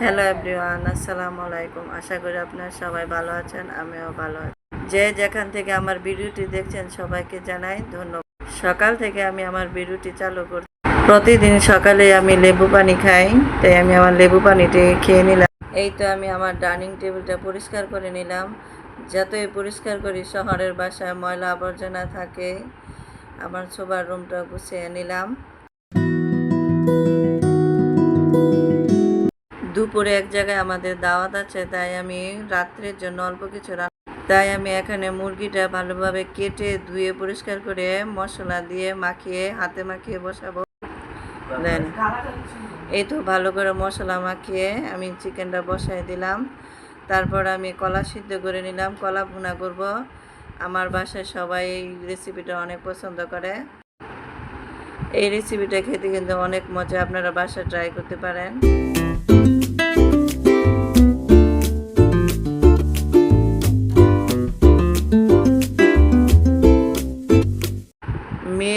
Hello everyone আসসালামু আলাইকুম আশা করি আপনারা সবাই ভালো আছেন, আমিও ভালো আছি। যে যেখান থেকে আমার ভিডিওটি দেখছেন, সবাইকে জানাই ধন্যবাদ। সকাল থেকে আমি আমার ভিডিওটি চালু করছি। প্রতিদিন সকালে আমি লেবু পানি খাই, তাই আমি আমার লেবু পানিটি খেয়ে নিলাম। এই তো আমি আমার ডাইনিং টেবিলটা পরিষ্কার করে নিলাম। যতই পরিষ্কার করি, শহরের বাসায় ময়লা আবর্জনা থাকে। আমার শোবার রুমটা গুছিয়ে নিলাম। দুপুরে এক জায়গায় আমাদের দাওয়াত আছে, তাই আমি রাত্রের জন্য অল্প কিছু তাই আমি এখানে মুরগিটা ভালোভাবে কেটে ধুয়ে পরিষ্কার করে মশলা দিয়ে মাখিয়ে, হাতে মাখিয়ে বসাবো। দেন, এই তো ভালো করে মশলা মাখিয়ে আমি চিকেনটা বসাই দিলাম। তারপর আমি কলা সিদ্ধ করে নিলাম, কলা ভুনা করব। আমার বাসায় সবাই এই রেসিপিটা অনেক পছন্দ করে। এই রেসিপিটা খেতে কিন্তু অনেক মজা, আপনারা বাসায় ট্রাই করতে পারেন।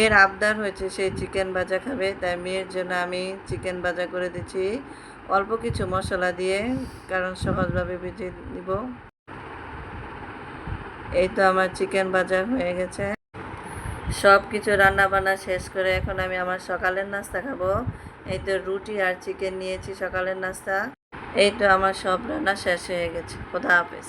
মেয়ের আবদার হয়েছে, সে চিকেন ভাজা খাবে। তাই মেয়ের জন্য আমি চিকেন ভাজা করে দিচ্ছি। অল্প কিছু মশলা দিয়ে, কারণ সহজভাবে ভেজে দিব এই তো আমার চিকেন ভাজা হয়ে গেছে। সব কিছু রান্না বান্না শেষ করে এখন আমি আমার সকালের নাস্তা খাব। এই তো রুটি আর চিকেন নিয়েছি সকালের নাস্তা। এই তো আমার সব রান্না শেষ হয়ে গেছে। খোদা হাফেজ।